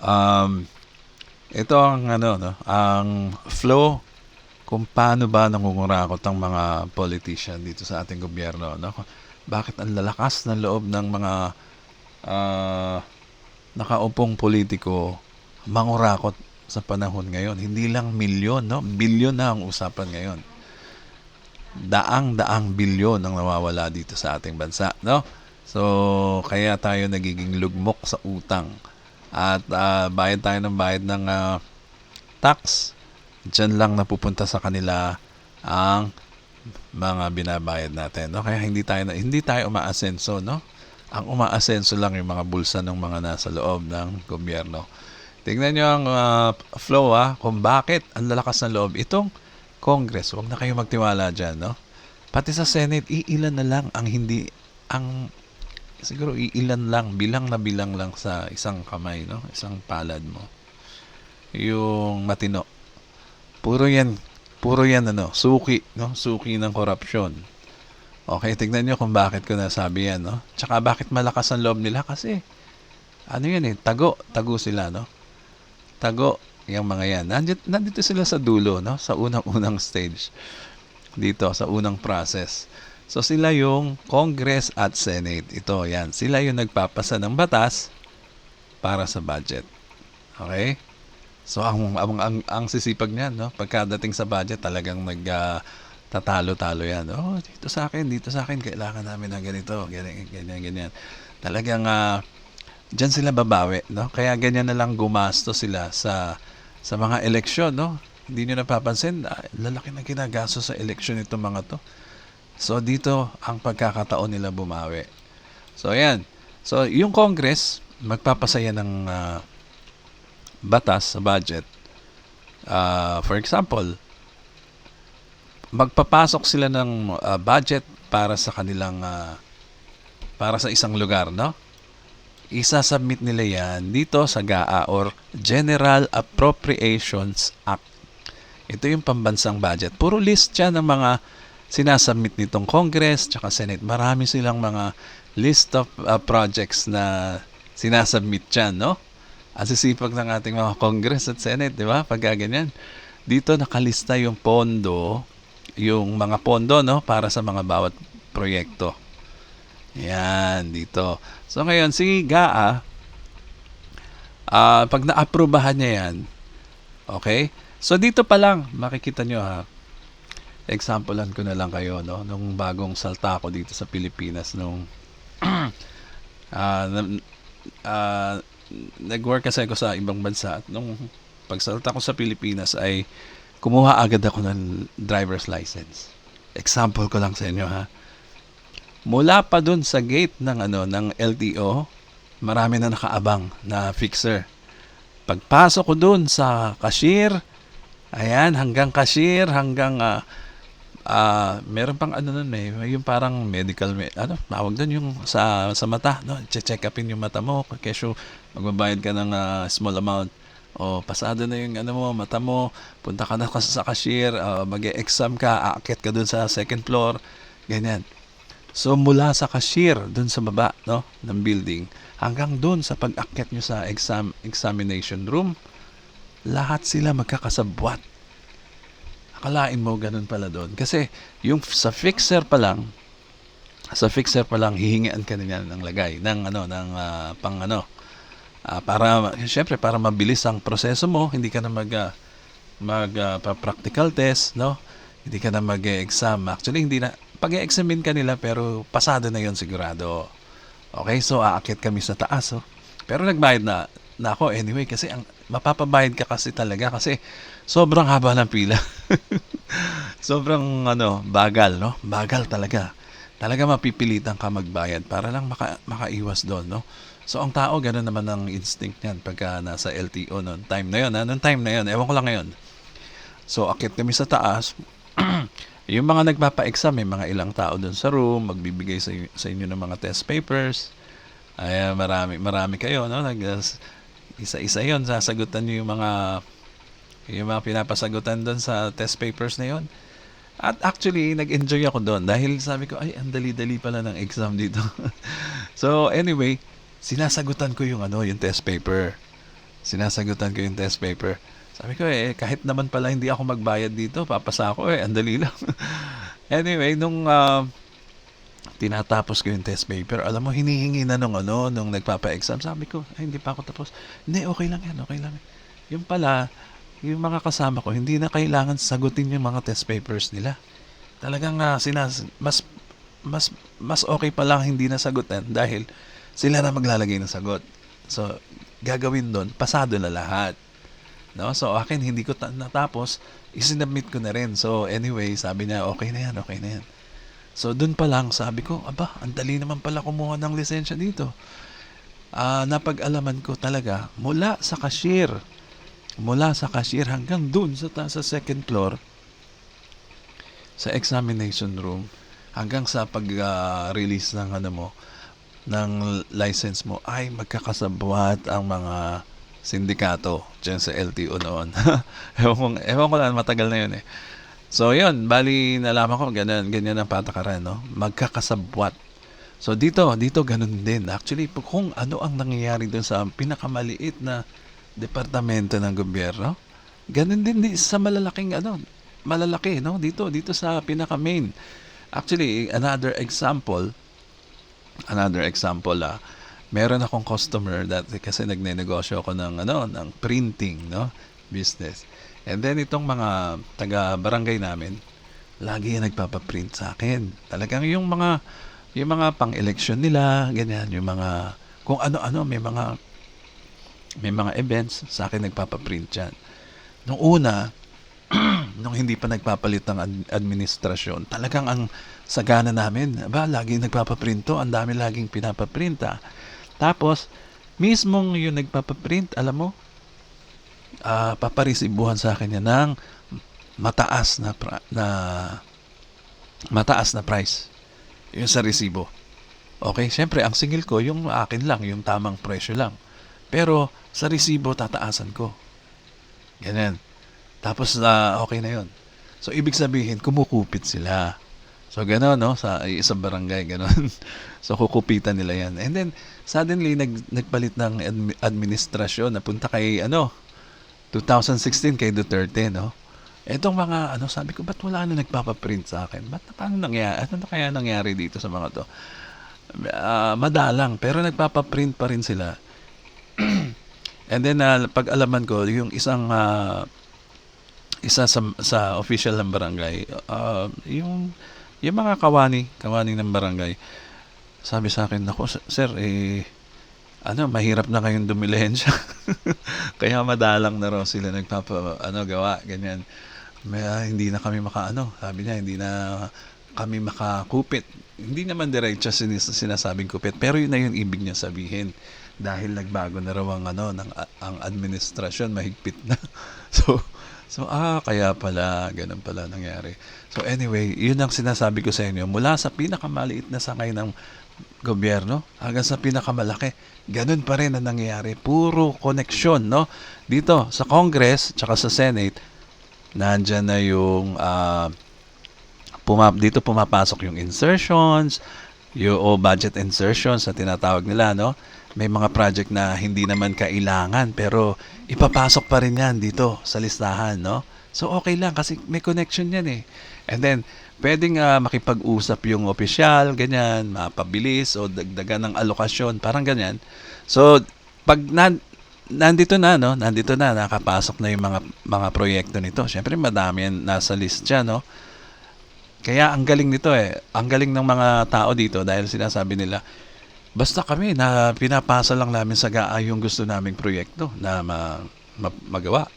Um, ito ang ano no, ang flow kung paano ba nangungurakot ang mga politician dito sa ating gobyerno no. Bakit ang lalakas ng loob ng mga ah, nakaupong politiko mangurakot sa panahon ngayon. Hindi lang milyon, no? Bilyon na ang usapan ngayon. Daang-daang bilyon ang nawawala dito sa ating bansa, no? So, kaya tayo nagiging lugmok sa utang. At ah, bayad tayo ng bayad ng ah, tax. Diyan lang napupunta sa kanila ang mga binabayad natin, no? Kaya hindi tayo na- hindi tayo umaasenso, no? Ang umaasenso lang yung mga bulsa ng mga nasa loob ng gobyerno. Tingnan nyo ang ah, flow ah, kung bakit ang lalakas ng loob. Itong Congress, huwag na kayo magtiwala dyan, no? Pati sa Senate, iilan na lang ang hindi, ang, siguro iilan lang, bilang na bilang lang sa isang kamay, no? Isang palad mo. Yung matino. Puro yan, puro yan, ano, suki, no? Suki ng korupsyon. Okay, tignan nyo kung bakit ko nasabi yan, no? Tsaka bakit malakas ang loob nila? Kasi, ano yan eh, tago, tago sila, no? Tago, yung mga yan. Nandito, nandito sila sa dulo, no? Sa unang-unang stage. Dito, sa unang process. So, sila yung Congress at Senate. Ito, yan. Sila yung nagpapasa ng batas para sa budget. Okay? So, ang, ang, ang, ang sisipag niyan, no? Pagkadating sa budget, talagang nag... ah, tatalo-talo yan. Oh, dito sa akin, dito sa akin, kailangan namin ng ganito, ganyan, ganyan, ganyan. Talagang, ah, Diyan sila babawi, no? Kaya ganyan na lang gumasto sila sa sa mga eleksyon, no? Hindi niyo napapansin, ah, lalaki na ginagasto sa eleksyon itong mga to. So dito ang pagkakataon nila bumawi. So ayan. So yung Congress magpapasaya ng ah, batas sa budget. Ah, for example, magpapasok sila ng ah, budget para sa kanilang ah, para sa isang lugar, no? Isa-submit nila yan dito sa GAA or General Appropriations Act. Ito yung pambansang budget. Puro list yan ng mga sinasubmit nitong Congress tsaka Senate. Marami silang mga list of uh, projects na sinasubmit dyan, no? Ang sisipag ng ating mga Congress at Senate, di ba? Pag ganyan. Dito nakalista yung pondo, yung mga pondo, no? Para sa mga bawat proyekto. Yan, dito. So ngayon, si GAA, ah, pag na-aprobahan niya yan, okay? So dito pa lang, makikita nyo ha, examplean ko na lang kayo, no? Nung bagong salta ko dito sa Pilipinas, nung na- ah, nag-work kasi ako sa ibang bansa at nung pagsalta ko sa Pilipinas ay kumuha agad ako ng driver's license. Example ko lang sa inyo ha mula pa dun sa gate ng ano ng LTO, marami na nakaabang na fixer. Pagpasok ko dun sa cashier, ayan, hanggang cashier, hanggang ah ah, meron pang ano nun eh, yung parang medical, me- ano, tawag dun yung sa, sa mata, no? check upin yung mata mo, kesyo magbabayad ka ng ah, small amount, o pasado na yung ano mo, mata mo, punta ka na sa cashier, ah, mag-exam ka, aakyat ka dun sa second floor, ganyan. So mula sa cashier doon sa baba no ng building hanggang doon sa pag-akyat nyo sa exam examination room lahat sila magkakasabwat. Akalain mo ganun pala doon. Kasi yung sa fixer pa lang sa fixer pa lang hihingian ka niya ng lagay ng ano ng ah, pang ano. Ah, para syempre para mabilis ang proseso mo hindi ka na mag ah, mag pa- practical test no? Hindi ka na mag-exam actually hindi na pag-examine ka nila pero pasado na yon sigurado. Okay? So aakyat kami sa taas oh. pero nagbayad na na ako anyway kasi ang mapapabayad ka kasi talaga kasi sobrang haba ng pila. Sobrang ano bagal no? Bagal talaga. Talaga mapipilitan ka magbayad para lang maka, makaiwas doon no? So ang tao ganoon naman ang instinct niyan pagka nasa LTO noon. Time na yon ha? Noong time na yon ewan ko lang ngayon. So akit kami sa taas. Yung mga nagpapa-exam may mga ilang tao doon sa room magbibigay sa, sa inyo ng mga test papers. Ay marami marami kayo no? Nag isa-isa yon sasagutan niyo yung mga yung mga pinapasagutan doon sa test papers na yon at actually, nag-enjoy ako doon dahil sabi ko, ay, ang dali-dali pala ng exam dito. so, anyway, sinasagutan ko yung ano, yung test paper. sinasagutan ko yung test paper. Sabi ko eh, kahit naman pala hindi ako magbayad dito, papasa ako eh, andali lang. anyway, nung ah, tinatapos ko yung test paper, alam mo, hinihingi na nung ano, nung nagpapa-exam. Sabi ko, ay, hindi pa ako tapos. Hindi, okay lang yan, okay lang. Yung pala, yung mga kasama ko, hindi na kailangan sagutin yung mga test papers nila. Talagang ah, sinas, mas, mas, mas okay pa lang hindi na sagutin dahil sila na maglalagay ng sagot. So, gagawin doon, pasado na lahat. No? So, akin, hindi ko ta- natapos, isinubmit ko na rin. So, anyway, sabi niya, okay na yan, okay na yan. So, dun pa lang, sabi ko, aba, ang dali naman pala kumuha ng lisensya dito. Ah, napag-alaman ko talaga, mula sa cashier, mula sa cashier hanggang dun sa, sa second floor, sa examination room, hanggang sa pag-release ng ano mo, ng license mo, ay magkakasabwat ang mga sindikato dyan sa LTO noon. ewan, ko, ewan ko lang, matagal na yun eh. So, yun, bali nalaman ko, ganyan, ganyan ang patakaran, no? Magkakasabwat. So, dito, dito ganun din. Actually, kung ano ang nangyayari dun sa pinakamaliit na departamento ng gobyerno, ganun din di- sa malalaking, ano, malalaki, no? Dito, dito sa pinaka-main. Actually, another example, another example, ah, meron akong customer dati kasi nagne-negosyo ako ng, ano, ng printing, no? Business. And then itong mga taga-barangay namin, lagi yung nagpapaprint sa akin. Talagang yung mga yung mga pang-election nila, ganyan, yung mga kung ano-ano, may mga may mga events sa akin nagpapaprint yan. Nung una, nung hindi pa nagpapalit ng ad- administrasyon, talagang ang sagana namin, ba, lagi nagpapaprint to, ang dami laging pinapaprint ah. Tapos, mismong yung nagpapaprint, alam mo, ah paparisibuhan sa akin yan ng mataas na, pra- na mataas na price. Yung sa resibo. Okay, syempre ang singil ko yung akin lang, yung tamang presyo lang. Pero sa resibo tataasan ko. Ganyan. Tapos na okay na yon. So ibig sabihin kumukupit sila. So gano'n no sa isang barangay gano'n. so kukupitan nila 'yan. And then suddenly nag nagpalit ng admi- administrasyon napunta kay ano 2016 kay Duterte no. Etong mga ano sabi ko ba't wala na nagpapaprint sa akin? Ba't paano nangyari? Ano na kaya nangyari dito sa mga to? Ah, madalang pero nagpapaprint pa rin sila. And then ah, pag-alaman ko yung isang ah, isa sa sa official ng barangay, ah, yung yung mga kawani, kawani ng barangay. Sabi sa akin, "Nako, sir, eh ano, mahirap na kayong dumilensya." Kaya madalang na raw sila nagpapa ano gawa ganyan. May, ah, hindi na kami makaano, sabi niya, hindi na kami makakupit. Hindi naman diretso sinis, sinasabing kupit, pero yun na yung ibig niya sabihin. Dahil nagbago na raw ang ano ng ang administrasyon mahigpit na. so So, ah, kaya pala, ganun pala nangyari. So, anyway, yun ang sinasabi ko sa inyo. Mula sa pinakamaliit na sangay ng gobyerno hanggang sa pinakamalaki, ganun pa rin ang nangyayari. Puro koneksyon, no? Dito, sa Congress, tsaka sa Senate, nandyan na yung, ah, puma- dito pumapasok yung insertions, yung o budget insertions na tinatawag nila, no? May mga project na hindi naman kailangan pero ipapasok pa rin yan dito sa listahan, no? So okay lang kasi may connection yan eh. And then pwedeng ah, makipag-usap yung opisyal, ganyan, mapabilis o dagdagan ng alokasyon, parang ganyan. So pag nan nandito na no, nandito na nakapasok na yung mga mga proyekto nito. Syempre madami yan nasa list siya, no? Kaya ang galing nito eh. Ang galing ng mga tao dito dahil sinasabi nila, basta kami na pinapasa lang namin sa GAA yung gusto naming proyekto na ma, ma- magawa.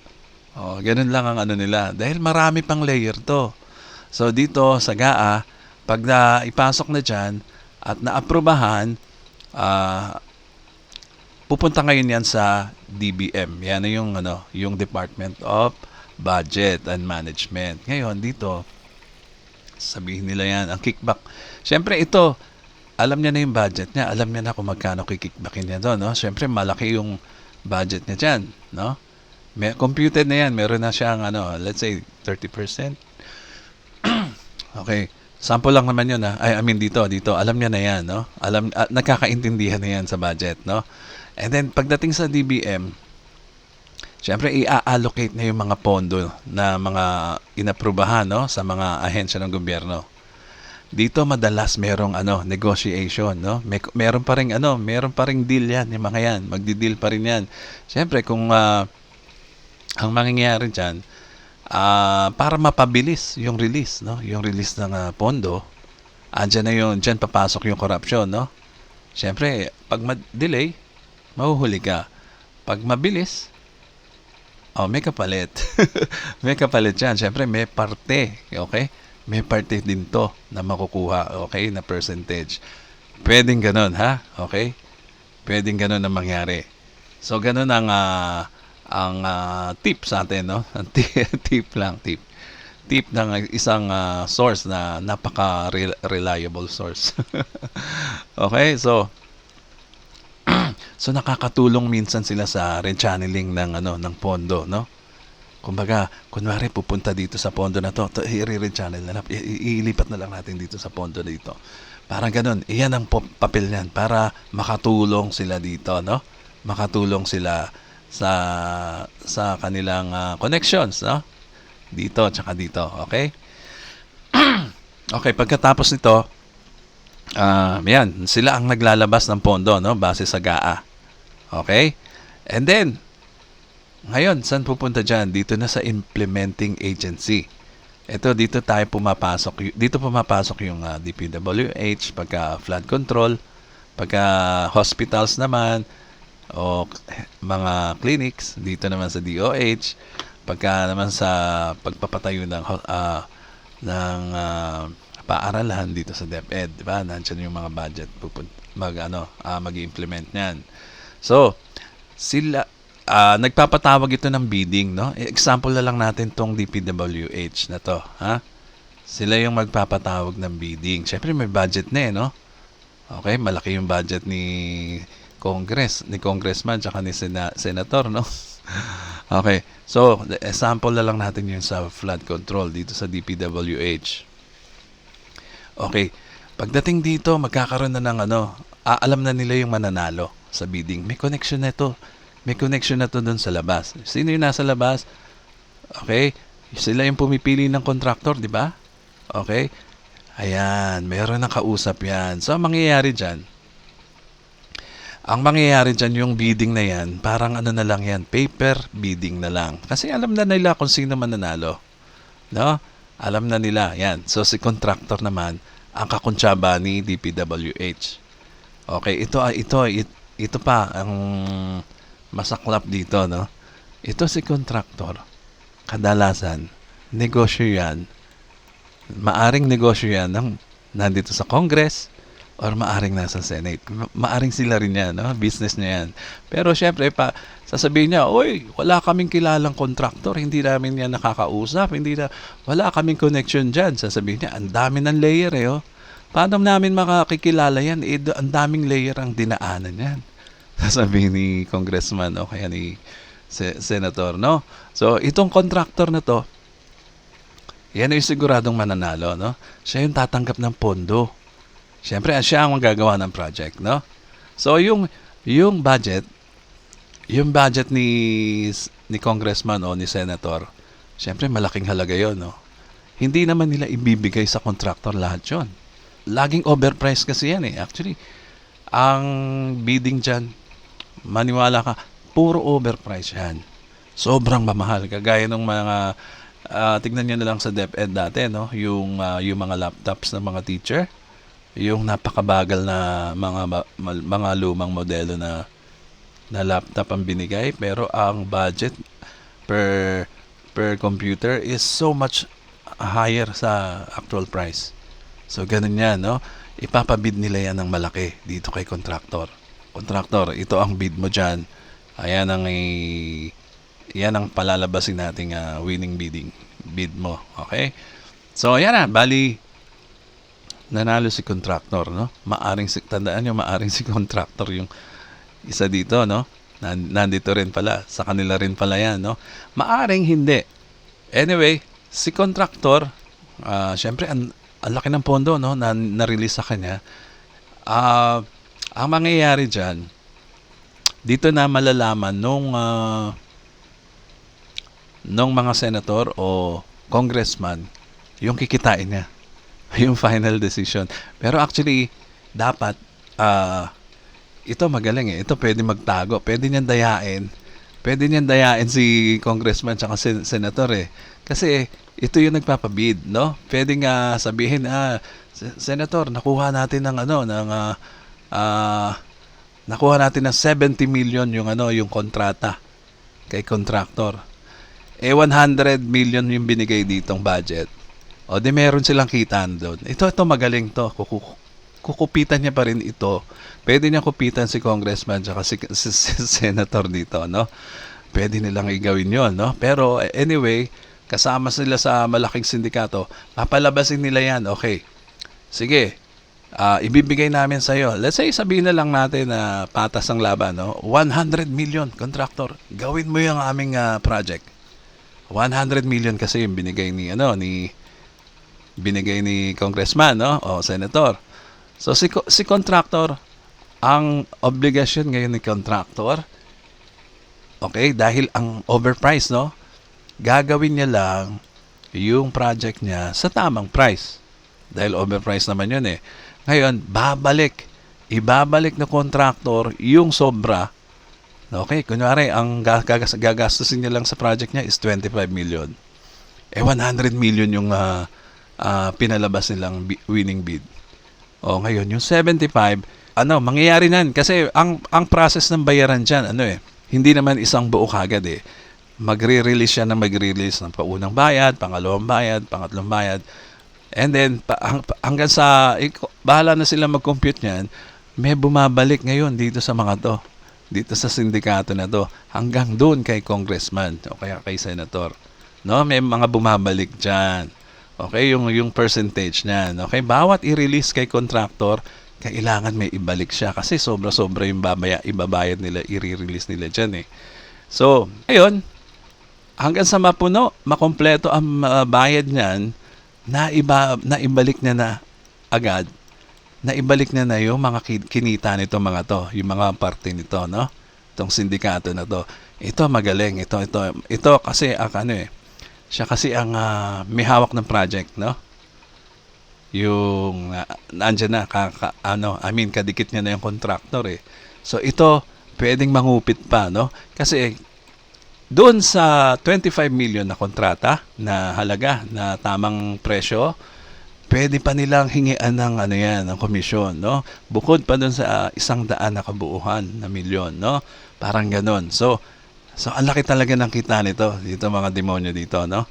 Oh, ganun lang ang ano nila. Dahil marami pang layer to. So dito sa GAA, pag na ipasok na dyan at naaprubahan, ah, pupunta ngayon yan sa DBM. Yan yung, ano, yung Department of Budget and Management. Ngayon, dito, sabihin nila yan, ang kickback. Siyempre ito, alam niya na yung budget niya, alam niya na kung magkano kikickbackin niya doon, no? Siyempre malaki yung budget niya diyan, no? May computed na yan, meron na siyang ano, let's say 30%. Okay. Sample lang naman 'yun ha. Ay, I mean dito, dito, alam niya na 'yan, no? Alam ah, nagkakaintindihan na 'yan sa budget, no? And then pagdating sa DBM, syempre i-allocate na yung mga pondo na mga inaprubahan no sa mga ahensya ng gobyerno. Dito madalas merong ano negotiation no. May, meron pa ring ano, meron pa ring deal yan, yung mga yan. Magdi-deal pa rin yan. Syempre kung ah, ang mangyayari diyan ah, para mapabilis yung release no, yung release ng ah, pondo, andyan na yung diyan papasok yung corruption no. Syempre, pag ma-delay, mahuhuli ka. Pag mabilis, oh, may kapalit. may kapalit yan. Syempre, may parte. Okay? May parte din to na makukuha. Okay? Na percentage. Pwedeng ganun, ha? Okay? Pwedeng ganun na mangyari. So, ganun ang ah, ang ah, tip sa atin, no? Tip lang, tip. Tip ng isang ah, source na napaka-reliable source. okay? So, So nakakatulong minsan sila sa rechanneling ng ano ng pondo, no? Kumbaga, kunwari pupunta dito sa pondo na to, to i-rechannel na lang, iilipat na lang natin dito sa pondo dito. Parang ganun, iyan ang papel niyan para makatulong sila dito, no? Makatulong sila sa sa kanilang ah, connections, no? Dito tsaka dito, okay? okay, pagkatapos nito, ah yan, sila ang naglalabas ng pondo, no? Base sa GAA. Okay? And then, ngayon, saan pupunta dyan? Dito na sa implementing agency. Ito, dito tayo pumapasok. Dito pumapasok yung ah, DPWH, pagka flood control, pagka hospitals naman, o mga clinics, dito naman sa DOH, pagka naman sa pagpapatayo ng, ah, ng ah, paaralan dito sa DepEd, di ba? Nandiyan yung mga budget pupun- mag ano, ah, mag-implement niyan. So, sila ah, nagpapatawag ito ng bidding, no? Example na lang natin tong DPWH na to, ha? Sila yung magpapatawag ng bidding. Syempre may budget na eh, no? Okay, malaki yung budget ni Congress, ni congressman tsaka ni sena- senator, no? okay. So, the example na lang natin yung sa flood control dito sa DPWH. Okay. Pagdating dito, magkakaroon na ng ano, ah, alam na nila yung mananalo sa bidding. May connection na ito. May connection na to doon sa labas. Sino yung nasa labas? Okay? Sila yung pumipili ng contractor, di ba? Okay? Ayan, meron ng kausap yan. So, ang mangyayari dyan, ang mangyayari dyan yung bidding na yan, parang ano na lang yan, paper bidding na lang. Kasi alam na nila kung sino mananalo. No? Alam na nila. Yan. So, si contractor naman, ang kakuntsaba ni DPWH. Okay, ito ay ito it- ito pa ang masaklap dito, no? Ito si contractor. Kadalasan negosyo 'yan. Maaring negosyo 'yan ng nandito sa Congress or maaring nasa Senate. Ma- Maaring sila rin 'yan, no? Business niya 'yan. Pero syempre pa sasabihin niya, "Oy, wala kaming kilalang contractor, hindi namin 'yan nakakausap, hindi na wala kaming connection diyan." Sasabihin niya, "Ang dami ng layer eh, oh." Paano namin makakikilala yan? Eh, ang daming layer ang dinaanan yan. Sasabihin ni congressman o kaya ni se- senator, no? So, itong contractor na to, yan ay siguradong mananalo, no? Siya yung tatanggap ng pondo. Siyempre, siya ang magagawa ng project, no? So, yung, yung budget, yung budget ni, ni congressman o ni senator, siyempre, malaking halaga yon no? Hindi naman nila ibibigay sa contractor lahat yon laging overpriced kasi yan eh. Actually, ang bidding dyan, maniwala ka, puro overpriced yan. Sobrang mamahal. Kagaya ng mga, ah, tignan nyo na lang sa DepEd dati, no? Yung, ah, yung mga laptops ng mga teacher, yung napakabagal na mga mga lumang modelo na na laptop ang binigay pero ang budget per per computer is so much higher sa actual price. So, ganun yan, no? Ipapabid nila yan ng malaki dito kay contractor. Contractor, ito ang bid mo dyan. Ayan ang, yan ang palalabasin nating ah, winning bidding. Bid mo, okay? So, ayan na, bali, nanalo si contractor, no? Maaring si, tandaan nyo, maaring si contractor yung isa dito, no? Nan- Nandito rin pala. Sa kanila rin pala yan, no? Maaring hindi. Anyway, si contractor, ah syempre, ang, ang laki ng pondo, no? Na, na-release sa kanya. Ah, ang mangyayari dyan, dito na malalaman nung ah, ng mga senator o congressman yung kikitain niya. Yung final decision. Pero actually, dapat, ah, ito magaling eh. Ito pwede magtago. Pwede niyan dayain. Pwede niyan dayain si congressman tsaka sen- senator eh. Kasi ito yung nagpapabid, no? Pwede nga sabihin, ah, "Se- senator, nakuha natin ng ano, ng ah, ah, nakuha natin ng 70 million yung ano, yung kontrata kay contractor. Eh 100 million yung binigay ditong budget. O di meron silang kitaan doon. Ito ito magaling to. Kuku- kukupitan niya pa rin ito. Pwede niya kupitan si congressman tsaka si, si, si senator dito, no? Pwede nilang igawin 'yon, no? Pero anyway, kasama sila sa malaking sindikato, papalabasin nila 'yan. Okay. Sige. Ah, ibibigay namin sa iyo. Let's say sabihin na lang natin na patas ang laban, no? 100 million contractor. Gawin mo yung aming ah, project. 100 million kasi yung binigay ni ano ni binigay ni congressman no o senator. So si si contractor ang obligasyon ngayon ni contractor okay dahil ang overpriced no gagawin niya lang yung project niya sa tamang price. Dahil overpriced naman yun eh. Ngayon, babalik. Ibabalik na contractor yung sobra. Okay, kunwari, ang ga- gagas- gagastusin niya lang sa project niya is 25 million. Eh, 100 million yung ah, ah, pinalabas nilang winning bid. O, ngayon, yung 75, ano, mangyayari nan. Kasi ang, ang process ng bayaran dyan, ano eh, hindi naman isang buo kagad eh. Magre-release siya ng magre-release ng paunang bayad, pangalawang bayad, pangatlong bayad. And then, pa, hang- hanggang sa, iko- bahala na sila mag-compute niyan, may bumabalik ngayon dito sa mga to. Dito sa sindikato na to. Hanggang doon kay congressman o kaya kay senator. No, may mga bumabalik diyan. Okay, yung yung percentage niyan. Okay, bawat i-release kay contractor, kailangan may ibalik siya kasi sobra-sobra yung babaya, ibabayad nila, i-release nila diyan eh. So, ayun, hanggang sa mapuno, makompleto ang uh, bayad niyan, na iba na ibalik niya na agad na ibalik niya na yung mga ki- kinita nito mga to, yung mga parte nito, no? Itong sindikato na to. Ito magaling, ito ito ito kasi ang ano eh. Siya kasi ang ah, may hawak ng project, no? Yung uh, na ka, ka- ano, I mean kadikit niya na yung contractor eh. So ito pwedeng mangupit pa, no? Kasi doon sa 25 million na kontrata na halaga na tamang presyo, pwede pa nilang hingian ng ano yan, ng komisyon, no? Bukod pa doon sa ah, isang daan na kabuuhan na milyon, no? Parang ganon. So, so ang laki talaga ng kita nito, dito mga demonyo dito, no?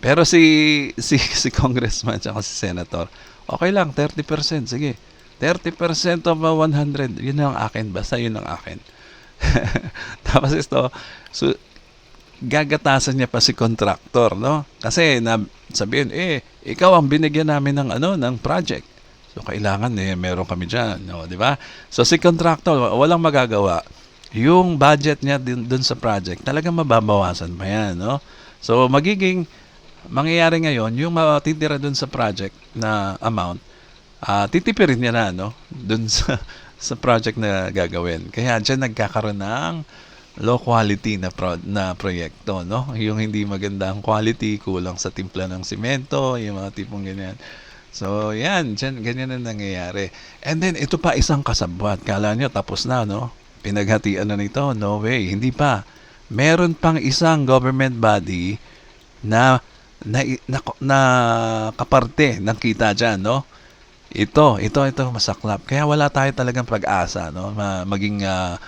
Pero si si si congressman at si senator, okay lang 30%, sige. 30% of uh, 100, yun ang akin, basta yun ang akin. Tapos ito, so, gagatasan niya pa si contractor, no? Kasi na sabihin, eh, ikaw ang binigyan namin ng ano, ng project. So kailangan eh meron kami diyan, no, di ba? So si contractor walang magagawa. Yung budget niya din dun sa project, talagang mababawasan pa 'yan, no? So magiging mangyayari ngayon, yung matitira dun sa project na amount, ah titipirin niya na, no? Dun sa sa project na gagawin. Kaya diyan nagkakaroon ng low quality na pro- na proyekto, no? Yung hindi magandang quality, kulang sa timpla ng simento, yung mga tipong ganyan. So, yan, dyan, ganyan ang nangyayari. And then, ito pa isang kasabwat. Kala nyo, tapos na, no? Pinaghatian na nito. No way, hindi pa. Meron pang isang government body na na, na, na kaparte ng kita dyan, no? Ito, ito, ito, masaklap. Kaya wala tayo talagang pag-asa, no? Ma- maging ah,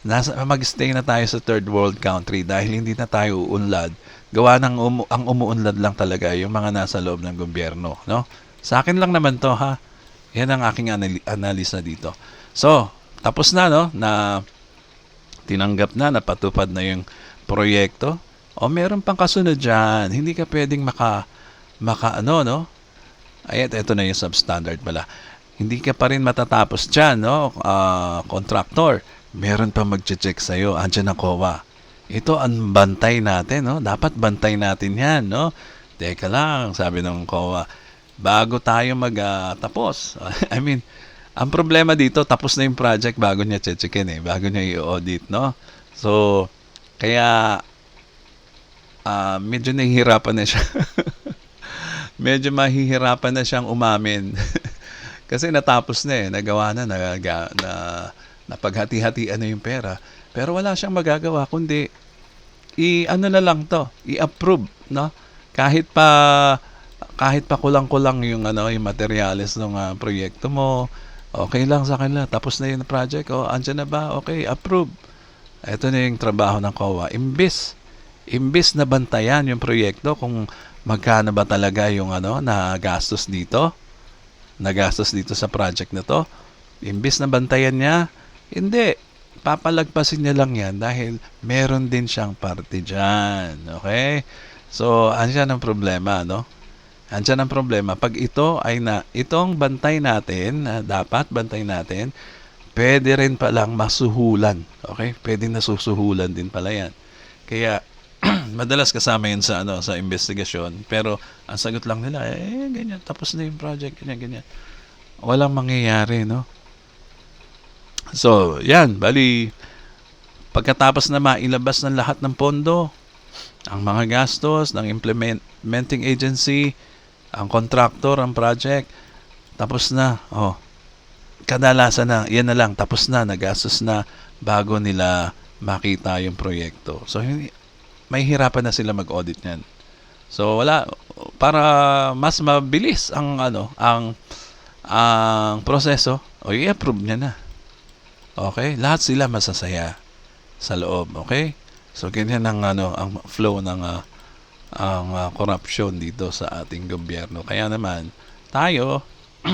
nasa mag-stay na tayo sa third world country dahil hindi na tayo uunlad. Gawa ng umu- ang umuunlad lang talaga yung mga nasa loob ng gobyerno, no? Sa akin lang naman to, ha. Yan ang aking anali- analisa dito. So, tapos na, no? Na tinanggap na, napatupad na yung proyekto. O meron pang kasunod dyan. Hindi ka pwedeng maka, maka ano, no? Ay, ito, na yung substandard pala. Hindi ka pa rin matatapos dyan, no? Ah, contractor. Meron pa mag-check sa'yo. Andiyan ang COA. Ito ang bantay natin, no? Dapat bantay natin yan, no? Teka lang, sabi ng COA. Bago tayo mag-tapos. I mean, ang problema dito, tapos na yung project bago niya checkin eh. Bago niya i-audit, no? So, kaya ah, medyo nahihirapan na siya. medyo mahihirapan na siyang umamin. Kasi natapos na eh, nagawa na, nagaga, na, napaghati-hatian na yung pera. Pero wala siyang magagawa kundi i-ano na lang to, i-approve, no? Kahit pa kahit pa kulang-kulang yung ano, yung materials ng ah, proyekto mo, okay lang sa kanila. Tapos na yung project, oh, andyan na ba? Okay, approve. Ito na yung trabaho ng COA. Imbis, imbis na bantayan yung proyekto kung magkano ba talaga yung ano, na gastos dito, nagastos dito sa project na to. Imbis na bantayan niya, hindi. Papalagpasin niya lang yan dahil meron din siyang parte dyan. Okay? So, andyan ang problema, no? Andyan ang problema. Pag ito ay na, itong bantay natin, na dapat bantay natin, pwede rin palang masuhulan. Okay? Pwede nasusuhulan din pala yan. Kaya, madalas kasama yun sa, ano, sa investigasyon. Pero, ang sagot lang nila, eh, ganyan, tapos na yung project, ganyan, ganyan. Walang mangyayari, no? So, yan, bali, pagkatapos na mailabas ng lahat ng pondo, ang mga gastos ng implementing agency, ang contractor, ang project, tapos na, oh, kadalasan na, yan na lang, tapos na, nagastos na bago nila makita yung proyekto. So, may hirapan na sila mag-audit niyan. So, wala, para mas mabilis ang, ano, ang, ang proseso, o i-approve niya na. Okay? Lahat sila masasaya sa loob, okay? So ganyan ang ano ang flow ng ah, ang ah, corruption dito sa ating gobyerno. Kaya naman tayo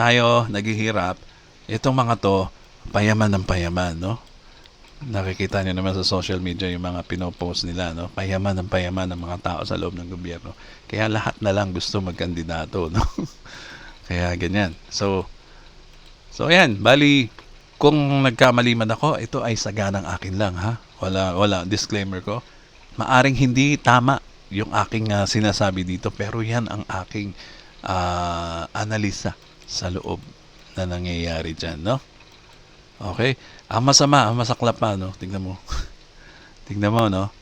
tayo naghihirap itong mga to payaman ng payaman, no? Nakikita niyo naman sa social media yung mga pinopost nila, no? Payaman ng payaman ng mga tao sa loob ng gobyerno. Kaya lahat na lang gusto magkandidato, no? Kaya ganyan. So So ayan, bali kung nagkamali man ako, ito ay saganang akin lang ha. Wala wala disclaimer ko. Maaring hindi tama yung aking ah, sinasabi dito pero yan ang aking ah, analisa sa loob na nangyayari diyan, no? Okay? Ang masama, ang masaklap pa, no? Tingnan mo. Tingnan mo, no?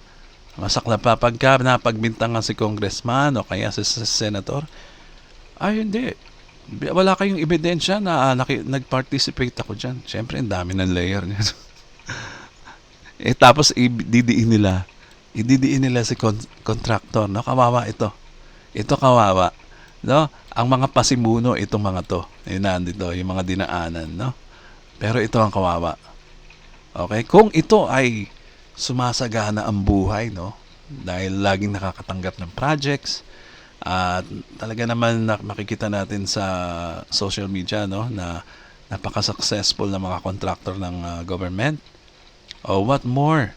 Masaklap pa pagka napagbintangan si congressman o kaya si, si senator. Ay, hindi. Wala kayong ebidensya na ah, naki, nag-participate ako dyan. Siyempre, ang dami ng layer niya. eh, tapos, ididiin nila. Ididiin nila si con- contractor. No? Kawawa ito. Ito kawawa. No? Ang mga pasimuno, itong mga to. Yun nandito, yung mga dinaanan. No? Pero ito ang kawawa. Okay? Kung ito ay sumasagana ang buhay, no? Dahil laging nakakatanggap ng projects, at talaga naman na- makikita natin sa social media no na napaka-successful na mga contractor ng ah, government. Oh, what more?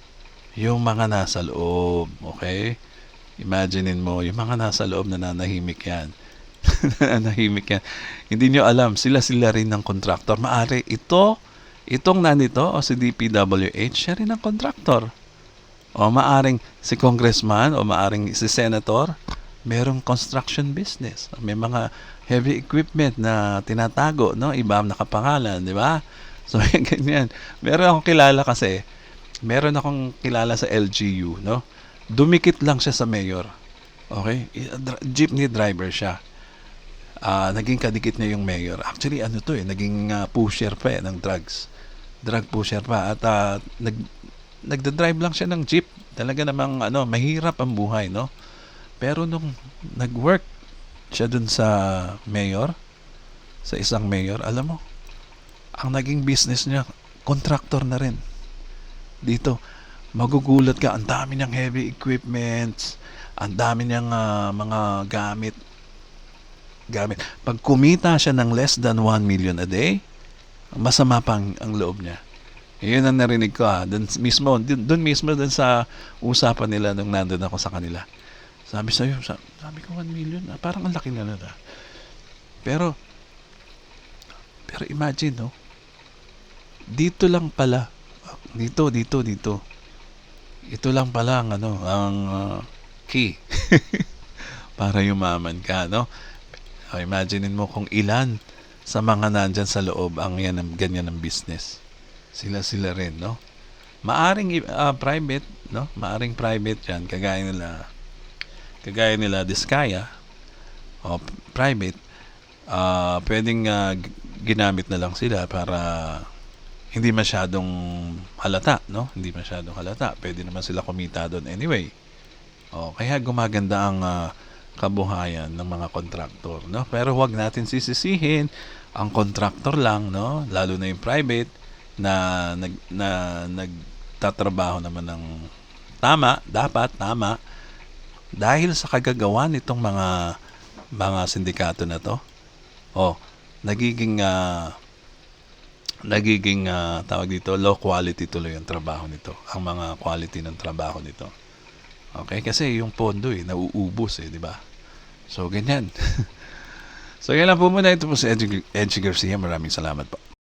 Yung mga nasa loob, okay? Imaginein mo, yung mga nasa loob na nanahimik yan. nanahimik yan. Hindi nyo alam, sila-sila rin ng contractor. Maari ito, itong nanito o si DPWH, siya rin ang contractor. O maaring si congressman o maaring si senator, merong construction business. May mga heavy equipment na tinatago, no? Iba ang nakapangalan, di ba? So, ganyan. Meron akong kilala kasi, meron akong kilala sa LGU, no? Dumikit lang siya sa mayor. Okay? Jeepney driver siya. Ah, naging kadikit niya yung mayor. Actually, ano to eh, naging ah, pusher pa eh, ng drugs. Drug pusher pa. At ah, nag, nagda-drive lang siya ng jeep. Talaga namang ano, mahirap ang buhay, no? Pero nung nag-work siya dun sa mayor, sa isang mayor, alam mo, ang naging business niya, contractor na rin. Dito, magugulat ka, ang dami niyang heavy equipments, ang dami niyang ah, mga gamit. Gamit. Pag kumita siya ng less than 1 million a day, masama pang ang loob niya. Yun ang narinig ko ha. Dun mismo, dun, dun mismo dun sa usapan nila nung nandun ako sa kanila. Sabi sa'yo, sa- sabi ko 1 million, ah, parang ang laki na na. Pero, pero imagine, no? Dito lang pala, dito, dito, dito. Ito lang pala ang, ano, ang ah, key. para yumaman ka, no? O, imaginein mo kung ilan sa mga nandyan sa loob ang yan, ang ganyan ng business. Sila-sila rin, no? maaring ah, private, no? Maaring private 'yan, kagaya nila kagaya nila Diskaya o private ah pwedeng ah, g- ginamit na lang sila para hindi masyadong halata, no? Hindi masyadong halata. Pwede naman sila kumita doon anyway. O, kaya gumaganda ang ah, kabuhayan ng mga kontraktor, no? Pero huwag natin sisisihin ang kontraktor lang, no? Lalo na yung private na nag na nagtatrabaho naman ng tama, dapat tama dahil sa kagagawa nitong mga mga sindikato na to. Oh, nagiging ah, nagiging ah, tawag dito low quality tuloy ang trabaho nito. Ang mga quality ng trabaho nito. Okay, kasi yung pondo eh, nauubos eh, di ba? So, ganyan. so, yan lang po muna. Ito po si Edgy Garcia. Maraming salamat po.